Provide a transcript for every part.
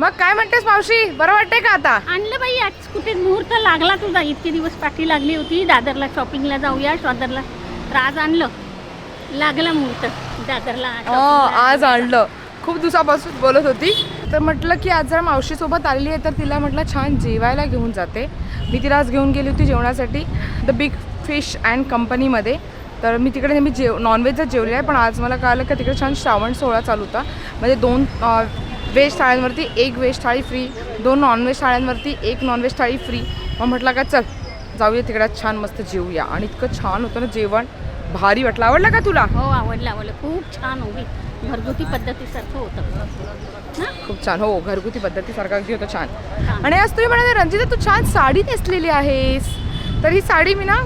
मग काय म्हणतेस मावशी? बरं वाटतंय का आता? आणलं बाई आज कुठे मुहूर्त लागला तुझा. इतके दिवस पाठी लागली होती. दादरला शॉपिंगला जाऊया. दादरला तर आज आणलं. लागला मुहूर्त. दादरला shopping ला. आज आणलं. खूप दिवसापासून बोलत होती. तर म्हटलं की आज जरा मावशीसोबत आलेली आहे तर तिला म्हटलं छान जेवायला घेऊन जाते. मी तिला आज घेऊन गेली होती जेवणासाठी द बिग फिश अँड कंपनीमध्ये तर मी तिकडे नेहमी जेव नॉनव्हेजच जेवले आहे पण आज मला कळालं की तिकडे छान श्रावण सोहळा चालू होता. म्हणजे दोन व्हेज थाळ्यांवरती एक व्हेज थाळी फ्री दोन नॉनव्हेज थाळ्यांवरती एक नॉनव्हेज थाळी फ्री मग म्हटलं का चल जाऊया तिकडे छान मस्त जेवूया आणि इतकं छान होतं ना जेवण. भारी वाटलं. आवडलं का तुला? हो आवडलं आवडलं. खूप छान होती घरगुती पद्धतीसारखं होतं. खूप छान. हो घरगुती पद्धतीसारखं अगदी होतं छान. आणि आज तुम्ही म्हणाले रंजिता तू छान साडी नेसलेली आहेस. तर ही साडी मी ना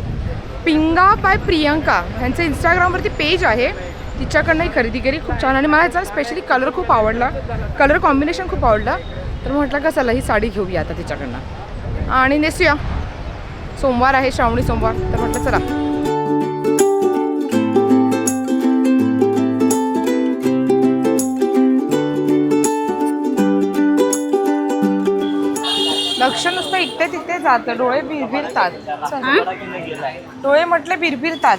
पिंगा बाय प्रियंका ह्यांचं इंस्टाग्रामवरती पेज आहे. तिच्याकडनं ही खरेदी केली खूप छान. आणि मला ह्याचा स्पेशली कलर खूप आवडला. कलर कॉम्बिनेशन खूप आवडला. तर म्हटलं का चला ही साडी घेऊया आता तिच्याकडनं. आणि नेसूया. सोमवार आहे श्रावणी सोमवार. तर म्हटलं चला. लक्ष नुसतं इकडे तिथे जातं. डोळे. हा? डोळे म्हटले बिरबिरतात.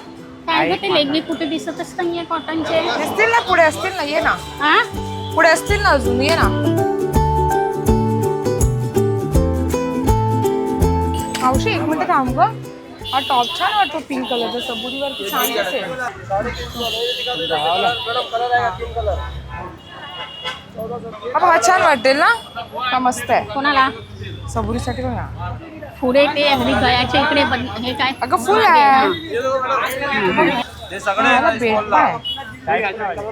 गं ते लेगवी कुठे दिसतच नाहीये कॉटनचे दिसतील ना पुढे असतील ना ये ना. हा पुढे असतील ना अजून ये ना. मावशी एक मिनिट थांब ग. हा टॉप छान वाटतो पिंक कलरचा सबुरीवरती छान दिसेल. हा बघ, छान वाटेल ना. हा मस्त आहे. कोणाला? सबुरीसाठी बघ. ना पुढे ते हरी गयाच्या इकडे बन- हे काय? अगं फुल आहे.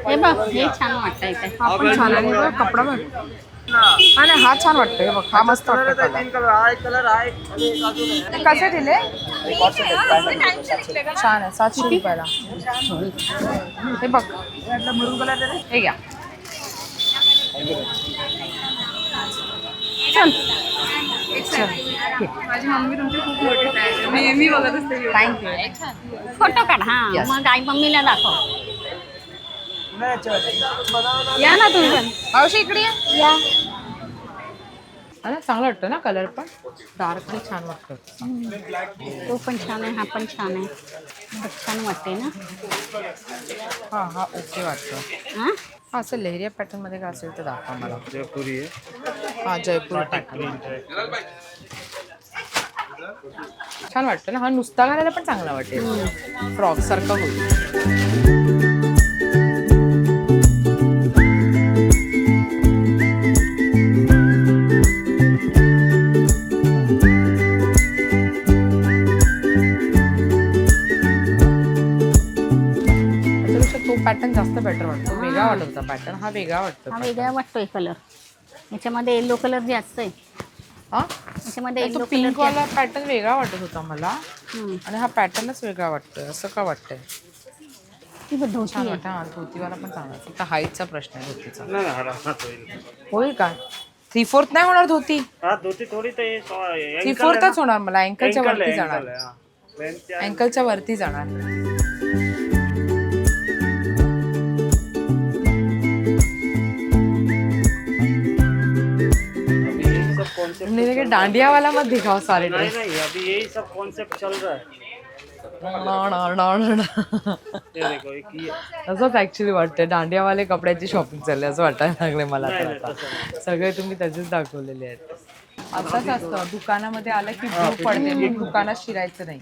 हे बघ हे छान वाटतंय इथे हा पण छान आहे बघ, कपडा बघ. हा हा छान वाटतोय बघ हा मस्त वाटतो कसे दिले? छान आहे सातशे रुपयाला. हे बघ. हे घ्या. चल. माझी मम्मी तुमची खूप मोठी आहे. नेहमी बघत असते थँक्यू फोटो काढ. हा. मग आई मम्मीला दाखव. या ना तुम्ही पण. मावशी इकडे या. या. ना चांगलं वाटतं ना कलर पण. डार्क पण छान वाटतं. तो पण छान आहे हा पण छान आहे. खूप छान वाटते ना. हा हा ओके वाटतं. हा? हा असं लेहरिया पॅटर्नमध्ये काय असेल तर दाखवा मला. जयपुरी आहे. हा जयपूर पॅटर्न छान वाटतं ना हा नुसता घालायला पण चांगला वाटेल. फ्रॉक सारखं होईल. पॅटर्न हा वेगळा वाटतो हा वेगळा वाटतोय कलर याच्यामध्ये येलो कलर जास्त आहे हा? याच्यामध्ये तो येलो पिंक वाला पॅटर्न वेगळा वाटत होता मला. आणि हा पॅटर्नच वेगळा वाटतोय असं का वाटतंय? ती बघ धोती छान आहे. वाटतं हा धोतीवाला पण चांगला आहे. फक्त हाईटचा प्रश्न आहे धोतीचा. नाही नाही, हा हात होईल. होईल का? थ्री फोर्थ नाही होणार धोती? हा धोती थोडी ते सो- थ्री ankle आहे फोर्थच ना. होणार मला अँकलच्या Ankle वरती जाणार. आहे, हा. च्या- अँकलच्या वरती जाणार. सब concept- नहीं लगे डांडियावाला मत दिखाओ सारे नहीं नहीं अभी यही सब कॉन्सेप्ट चल रहा है। असंच ऍक्च्युली वाटतं दांडियावाले कपड्याची शॉपिंग चालली असं वाटायला लागले मला तर नाही, आता. सगळे तुम्ही तसेच दाखवलेले आहेत. असंच असतं दुकानामध्ये आलं की भूक पडते मग दुकानात शिरायचं नाही.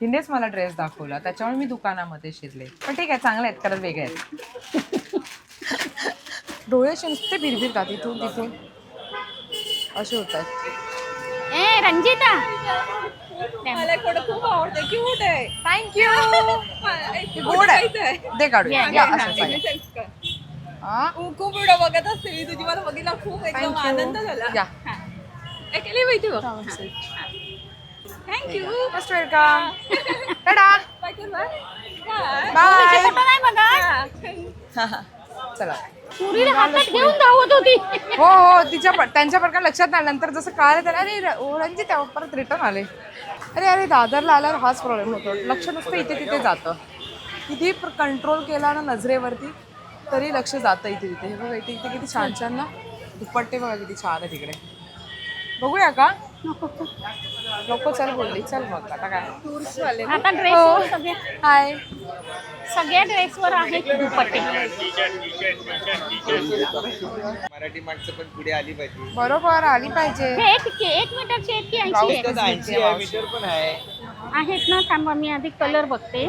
हिनेच मला ड्रेस दाखवला त्याच्यामुळे मी दुकानामध्ये शिरले. पण ठीक आहे चांगले आहेत कारण वेगळे आहेत. डोळे असे नुसते भिरभिरतात इथून तिथून. असे होत आहेत ए रंजिता. मला थोडं खूप आवडतं क्यूट आहे. थँक्यू गोड आहे. काढूया या, असं सांगा. खूप व्हिडिओ बघत असते. मी तुझी मला बघितला खूप एकदम आनंद झाला. या. ऐकली माहिती बघ thank you most welcome tata bye bye चला. पुरीला हातात घेऊन धावत होती. हो हो तिच्या प- त्यांच्या प्रकार लक्षात नाही. नंतर जसं कळालं त्याला अरे र- ओ, रणजित आहे, परत रिटर्न आले. अरे अरे दादरला आल्यावर हाच प्रॉब्लेम होतो. लक्ष नुसतं इथे तिथे जातं. किती कंट्रोल केला ना नजरेवरती तरी लक्ष जातं इथे तिथे. हे बघा इथे इथे किती छान छान ना. दुपट्टे बघा किती छान आहे तिकडे. बघूया का? नको चल बोलली चल मग आता काय? टूरिस्टवाले आता ड्रेसवर सगळे हाय. सगळ्या ड्रेसवर आहेत दुपट्टे. मराठी माणसं पण पुढे आली पाहिजे. बरोबर आली पाहिजे. हे एक एक मीटरचे आहेत की ऐंशी ब्लाऊज आहेत कसं ऐंशी आहे मीटर पण आहे. आहेत ना थांबा मी आधी कलर बघते.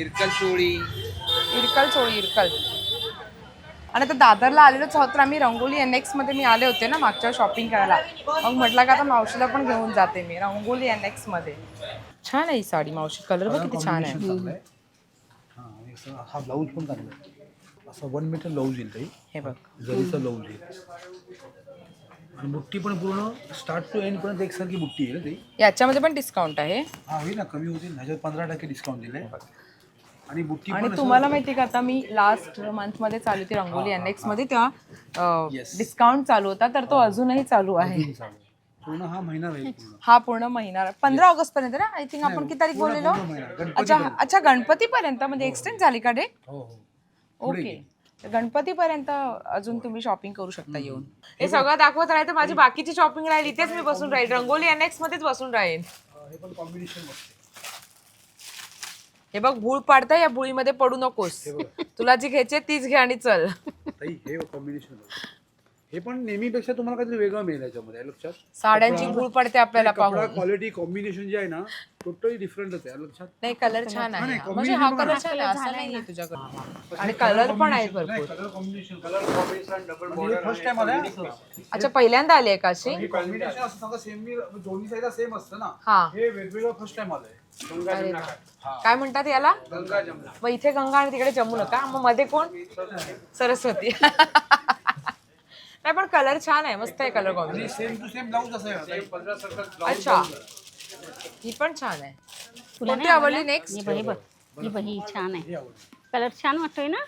इरकल चोळी. इरकल चोळी इरकल. आणि आता दादरला आलेलोच आहोत तर आम्ही रंगोली एन एक्समध्ये मी आले होते ना मागच्या शॉपिंग करायला. मग म्हटलं का आता मावशीला पण घेऊन जाते मी रंगोली एन एक्समध्ये. छान आहे ही साडी मावशी. कलर बघ किती छान आहे. हा ब्लाऊज पण चांगला आहे. असा वन मीटर ब्लाऊज येईल ताई. हे बघ. जरीचा ब्लाऊज येईल आणि बुट्टी पण पूर्ण स्टार्ट टू एंड पर्यंत एकसारखी बुट्टी आहे ना ती याच्यामध्ये पण डिस्काउंट आहे. हा होईल ना. कमी होतील. ह्याच्यात पंधरा टक्के डिस्काउंट दिले आणि बुट्टी आणि पण तुम्हाला माहिती का आता मी लास्ट मंथमध्ये चालू होती रंगोली एन एक्समध्ये तेव्हा Yes. डिस्काउंट चालू होता तर तो अजूनही चालू आहे. पूर्ण हा महिना राहील पूर्ण. हा पूर्ण महिना पंधरा ऑगस्ट पर्यंत ना? आय थिंक आपण किती तारीख पूर्ण- बोललेलो? पूर्ण महिना. गणपतीपर्यंत. अच्छा अच्छा गणपती पर्यंत म्हणजे एक्सटेंड झाली का डेट हो हो. ओके गणपतीपर्यंत अजून तुम्ही शॉपिंग करू शकता येऊन. हे सगळं दाखवत राहील तर माझी बाकीची शॉपिंग राहील इथेच मी बसून राहील. रंगोली एन एक्स मध्येच बसून राहील. हे पण कॉम्बिनेशन मस्त हे बघ भूळ पाडता या भुळीमध्ये पडू नकोस. तुला जी घ्यायची आहे तीच घे आणि चल. ताई हे कॉम्बिनेशन हे पण नेहमीपेक्षा तुम्हाला काहीतरी वेगळं मिळेल याच्यामध्ये लक्षात? साड्यांची भूळ पडते आपल्याला कपडा पाहून. क्वालिटी कॉम्बिनेशन जे आहे ना टोटली डिफरंट आहे लक्षात? नाही कलर छान आहे. हा. म्हणजे हा कलर छान आहे असं नाही तुझ्याकडे. आणि कलर पण आहे भरपूर. Colour combination colour combination double first time. अच्छा पहिल्यांदा आली आहे का अशी? हे कॉम्बिनेशन असं समजा सेम दोन्ही साईडला सेम असतं ना. हा. हे वेगवेगळं फर्स्ट टाइम आलंय. अरे वा. काय म्हणतात याला? मग इथे गंगा आणि तिकडे जमू नका. मग मध्ये कोण? सरस्वती. नाही पण कलर छान आहे. मस्त आहे colour combination same to same blouse असं अच्छा. ही पण छान आहे. तुला कोणती नाही आवडली? ही बघ, ही बघ. ही बघ, ही छान आहे. कलर छान वाटतोय ना?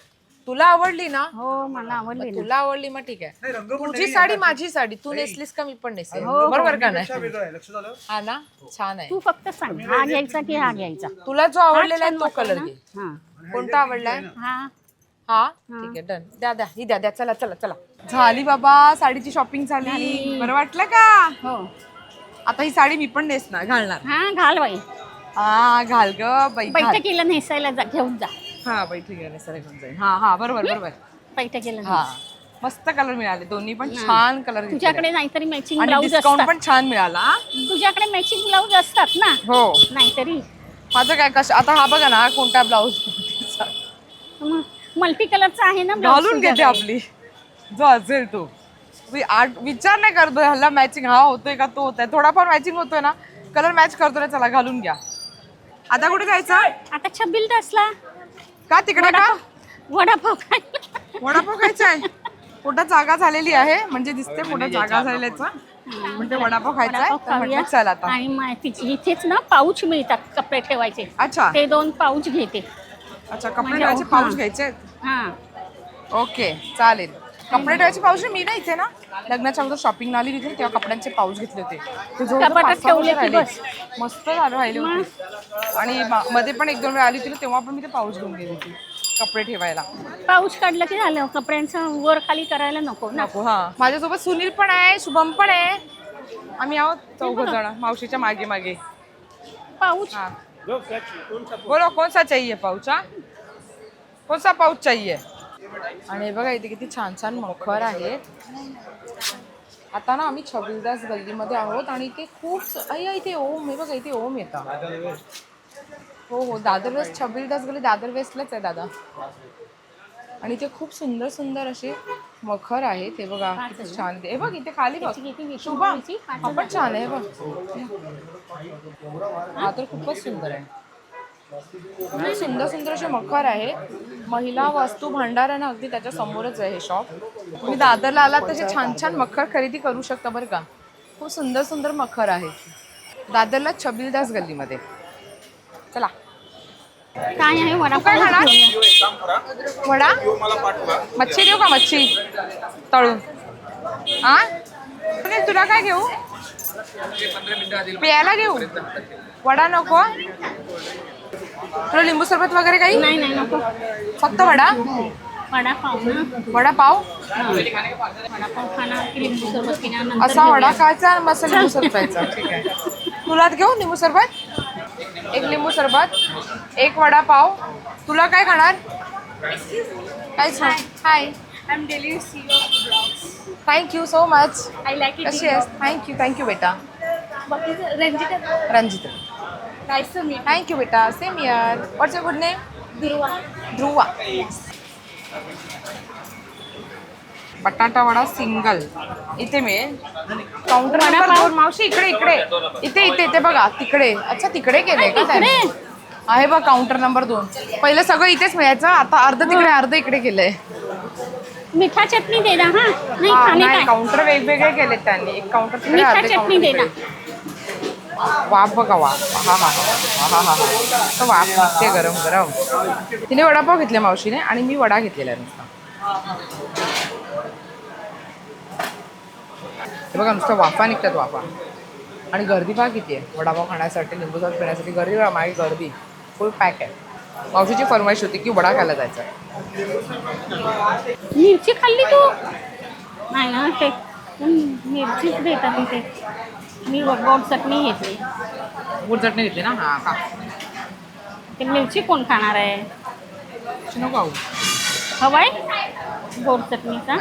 तुला आवडली ना? हो मला आवडली ना. तुला आवडली मग ठीक आहे. नाही रंग पण तुझी साडी माझी साडी तू नेसलीस का मी पण नेसेल हो, बरोबर का पेक्षा नाही? वेगळं आहे. हा ना? छान आहे. तू फक्त सांग हा घ्यायचा की हा घ्यायचा? तुला जो आवडलेला आहे तो कलर? घे. हा. कोणता आवडलाय? हा. हा? ठीक आहे डन द्या द्या. ही द्या द्या. चला चला चला. झाली बाबा साडीची शॉपिंग झाली. झाली. बरं वाटलं का? हो. आता ही साडी मी पण नेसणार घालणार. हा घाल बाई. हा घाल ग बाई घाल. बैठकीला नेसायला जा घेऊन जा. हा बैठी घेऊन सर घेऊन जाईल हा हा बरोबर बरोबर. बैठकीला हा नेस. मस्त कलर मिळाले. दोन्ही पण छान कलर तुझ्याकडे नाहीतरी मॅचिंग आणि ब्लाऊज डिस्काउंट असतात. पण छान मिळाला. हा? तुझ्याकडे मॅचिंग ब्लाऊज असतात ना? हो. नाहीतरी. माझं काय कश आता हा बघा ना हा कोणता ब्लाऊज मल्टी कलरचा आहे ना blouse घालून घेते तुझ्याकडे. आपली. जो असेल तो. आठ विचार नाही करतोय हल्ला मॅचिंग हा होतोय का तो होतोय. थोडाफार मॅचिंग होतोय ना कलर मॅच करतोय ना चला घालून घ्या. आता कुठे जायचं? आता छबिल दासला का तिकडे का? वडापाव. खायला. वडापाव खायचा आहे. पोटात जागा झालेली आहे म्हणजे दिसते पोटात जागा झालेल्याचा म्हणजे वडापाव खायचा आहे वडापाव तर म्हटलं खाऊया. चल आता. आणि इथेच ना पाऊच मिळतात कपडे ठेवायचे. अच्छा. ते दोन पाऊच घेते. अच्छा कपडे म्हणजे, ठेवायचे हा. पाऊच घ्यायचे? आहेत? हा. ओके चालेल. कपडे ठेवायचे पाऊच मी ना इथे ना लग्नाच्या अगोदर शॉपिंग आली तिथे तेव्हा कपड्यांचे पाऊच घेतले होते. ते जवळजवळ कपाटात पाच सहा ठेवले वर्ष की राहिले. बस. मस्त झालं राहिले होते. आणि मा- मध्ये पण एक दोन वेळा आली होती ना, तेव्हा पण मी ते पाऊच घेऊन गेली होती कपडे ठेवायला. पाऊच काढलं की झालं? कपड्यांचं वर खाली करायला नको ना. नको हा. माझ्यासोबत सुनील पण आहे शुभम पण आहे. आम्ही आहोत चौघ जण मावशीच्या मागे मागे. पाऊच? हाँ. बोलो कौन सा चाहिए पाउच हा? कौन सा पाउच चाहिए? आणि हे बघा इथे किती छान छान मखर आहेत आता ना आम्ही छबिलदास गल्लीमध्ये आहोत आणि इथे खूप अय्या इथे ओम हे बघा इथे ओम येतं. हो हो दादर वेस्ट छबिलदास गल्ली दादर वेस्टलाच आहे दादा. आणि इथे खूप सुंदर सुंदर असे मखर आहेत. हे बघा किती छान हे बघ इथे खाली बघ. शुभम हा पण छान आहे बघ. हा तर खूपच सुंदर आहे. सुंदर सुंदर असे मखर आहे. महिला वस्तू भांडार आहे ना अगदी त्याच्या समोरच आहे हे शॉप तुम्ही दादरला आलात तसे छान छान मखर खरेदी करू शकता बरं का. खूप सुंदर सुंदर मखर आहे. दादरला छबिलदास गल्लीमध्ये. चला. काय आहे काय वडापाव खाणार? वडा? मच्छी देऊ का मच्छी? तळून. हा सुनील, तुला काय घेऊ? प्यायला घेऊ? वडा नको? तुला लिंबू सरबत वगैरे काही? नाही नाही नको. फक्त वडा? वडापाव ना. वडापाव? वडापाव खाणार की लिंबू सरबत पिणार नंतर असा वडा. खायचा आणि मस्त लिंबू सरबत प्यायचा ठीक आहे. तुला घेऊ लिंबू सरबत? एक लिंबू सरबत एक वडापाव. तुला काय खाणार? काय hi thank you so much I like कशी आहेस थँक्यू थँक्यू बेटा बाकी रंजिता मीट थँक्यू बेटा same year what's your good name Dhruva Dhruva बटाटा वडा सिंगल इथे मिळेल काउंटर नंबर दोन मावशी इकडे इकडे इथे इथे इथे बघा तिकडे अच्छा तिकडे का त्याने आहे बघ काउंटर नंबर दोन पहिलं सगळं इथेच मिळायचं आता अर्ध तिकडे अर्ध इकडे केलंय मिठा चटणी दे ना हा नाही हा, खाणे नाही काय काउंटर वेगवेगळे केलेत त्यांनी एक काउंटर तिकडे मिठा अर्धे चटणी दे ना. वाफ बघा वाफ. हा हा हा. हा हा हा. तर वाफ लागते गरम गरम तिने वडापाव घेतले मावशीने आणि मी वडा घेतलेला आहे नुसता. बघा नुसतं वाफा निघतात वाफा. आणि गर्दी पहा किती आहे. वडापाव खाण्यासाठी लिंबू सरबत पिण्यासाठी. गर्दी बघा गर्दी. फुल पॅक आहे. मावशीची फरमाईश होती की वडा खायला जायचा. मिरची खाल्ली तू? नाही ना ते मिरचीच देतात तिथे मी गोड चटणी घेतली. गुड चटणी घेतली ना? हा का? ते मिरची कोण खाणार आहे? नको हवाय गोड चटणीचा.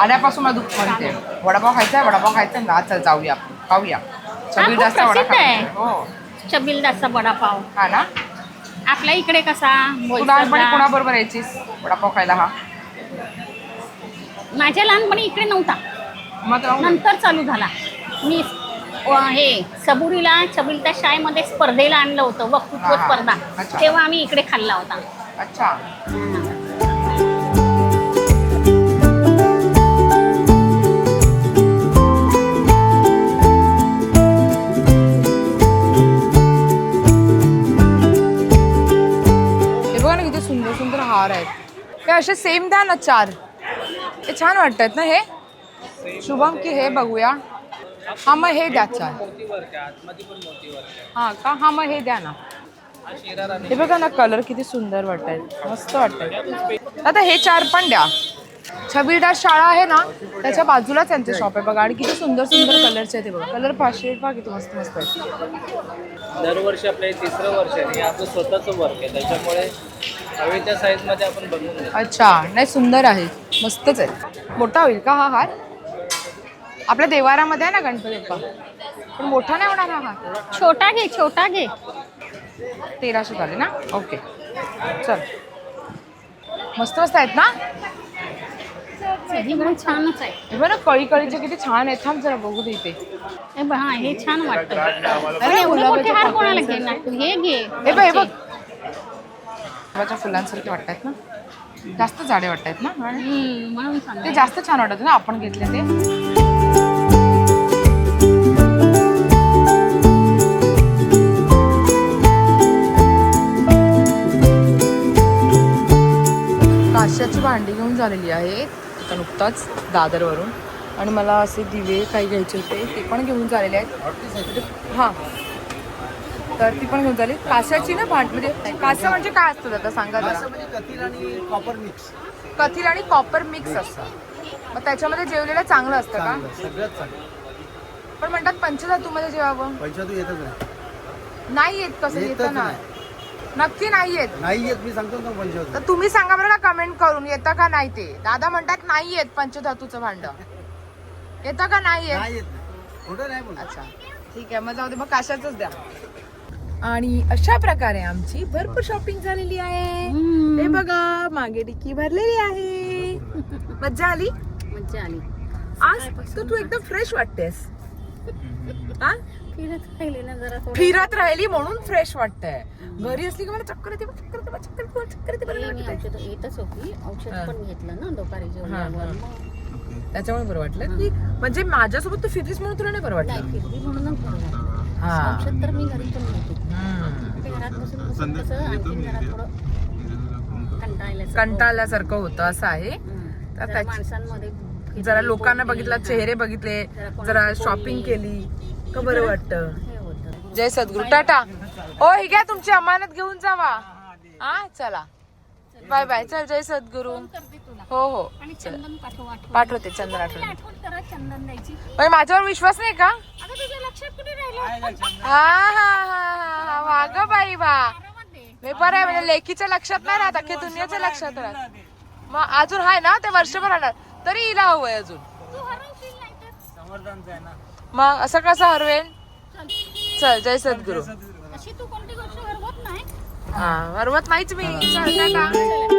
आल्यापासून मला दुःख म्हणते वडापाव खायचा आहे वडापाव खायचा ना चल जाऊया आपण. खाऊया. सगळी खूप जास्त वडा प्रसिद्ध आहे. खायचा हो. छबिलदाचा वडापाव. हा ना? आपल्या इकडे कसा? लहानपणी. कोणाबरोबर यायचीस? वडापाव खायला हा? माझ्या लहानपणी इकडे नव्हता. नंतर चालू झाला. मी हे सबुरीला छबिलता शाळेमध्ये स्पर्धेला आणलं होतं वक्तृत्व. स्पर्धा. अच्छा. तेव्हा आम्ही इकडे खाल्ला होता. अच्छा. हे बघा ना किती सुंदर सुंदर हार आहेत. हे असे सेम द्या ना चार. हे छान वाटतात ना हे? शुभम की हे बघूया. हा मग हे द्या चार हा का? हा मग हे द्या ना. हे बघा ना कलर किती सुंदर वाटत मस्त वाटत आता हे चार पण द्या. छबीलदार शाळा आहे ना त्याच्या बाजूलाच त्यांचं शॉप आहे बघा. आणि किती सुंदर सुंदर कलरचे आहेत ते बघा. कलर पाचशे पहा किती मस्त मस्त आहे दरवर्षी आपलं तिसरं वर्ष आहे. आपलं स्वतःचं वर्क आहे. त्याच्यामुळे हवे त्या साईजमध्ये आपण बनवून देतो अच्छा. नाही सुंदर आहे. मस्तच आहे. मोठा होईल का हा हार? आपल्या देवारामध्ये आहे ना गणपती बाप्पा? पण मोठा नाही होणार हा छोटा घे छोटा घे. तेराशे झाले ना? ओके. चल. मस्त मस्त आहेत ना? पण छानच आहे. हे बघ ना कळी कळीचे किती छान आहेत. थांब जरा बघू दे इथे. हे बघ, हा हे छान वाटतं. अरे एवढे मोठे गुलाबाच्या हार कोणाला पाकळ्यांचे. घेणार? तू हे घे. हे बघ हे बघ. गुलाबाच्या फुलांसारखे वाटतात ना? जास्त जाडे वाटतात ना? आणि हम्म, म्हणून सांग ते जास्त छान वाटत ना आपण घेतले ते. काश्याची भांडी घेऊन झालेली आहेत. आता नुकताच दादरवरून. आणि मला असे दिवे काही घ्यायचे होते ते पण घेऊन झालेले आहेत. हां. तर ती पण घेऊन झाली. काश्याची ना भांड म्हणजे कासं म्हणजे काय असतं आता सांगा जरा. कथील आणि कॉपर मिक्स कथील आणि कॉपर मिक्स असतं. मग त्याच्यामध्ये जेवलेलं चांगलं असतं का? पण म्हणतात पंचधातूमध्ये जेवावं. पैसा तू येतच नाही. येत कसं येतं ना. नक्की नाही येत नाही येत मी सांगतो ना पंचावन्न तर तुम्ही सांगा बरं का कमेंट करून येतं का नाही ते? दादा म्हणतात नाही येत पंचधातूचं भांड. येतं का नाही येत नाही. येत नाही खोटं नाही बोल अच्छा. ठीक आहे मग जाऊ दे मग काशाच द्या. आणि अशा प्रकारे आमची भरपूर शॉपिंग झालेली आहे. हे बघा मागे डिक्की भरलेली आहे. मज्जा आली? मज्जा आली. आज तर तू एकदम फ्रेश वाटतेस. हा? फिरत राहिले ना जरा थोडं. फिरत राहिली म्हणून फ्रेश वाटतंय घरी असली की मला चक्कर येते चक्कर येते चक्कर येते चक्कर येते बरं हे मी वाटतंय. औषध येतच होती औषध हा. पण घेतलं ना दुपारी जेवल्यावर हा. मग त्याच्यामुळे बरं वाटलं की म्हणजे माझ्यासोबत तू फिरलीस म्हणून तुला नाही बरं नाही वाटलं फिरली म्हणूनच बरं वाटलं. हा. औषध तर मी घरी पण घेते हम्म. ते घरात बसून बसून कसं आणखीन जरा थोडं कंटाळल्यासारखं कंटाळल्यासारखं होतं असं आहे होतं. हम्म. तर जरा त्याची- माणसांमध्ये फिरली, जरा लोकांना बोलली, बघितलं हा. चेहरे बघितले जरा कोणाशी जरा बोलली. शॉपिंग केली का बरं वाटतं. जय सद्गुरु. टाटा. ओ ही घ्या तुमची अमानत घेऊन जावा. हा चला. Bye bye. चल जय सद्गुरू. हो हो. आणि चंदन पाठव आठवण. पाठवते चंदन आठवण माझ्यावर विश्वास नाही का? हा हा हा हा वा ग बाई वा. बरं आहे म्हणजे लेकीच्या लक्षात नाही राहत अख्ख्या दुनियाच्या लक्षात राहत. मग अजून आहे ना ते वर्षभर राहणार. तरी हिला हवंय अजून. मग असं कसं हरवेन? चल चल जय सद्गुरू. अशी तू कोणती गोष्ट हरवत नाही? हा हरवत नाहीच मी. चल टाटा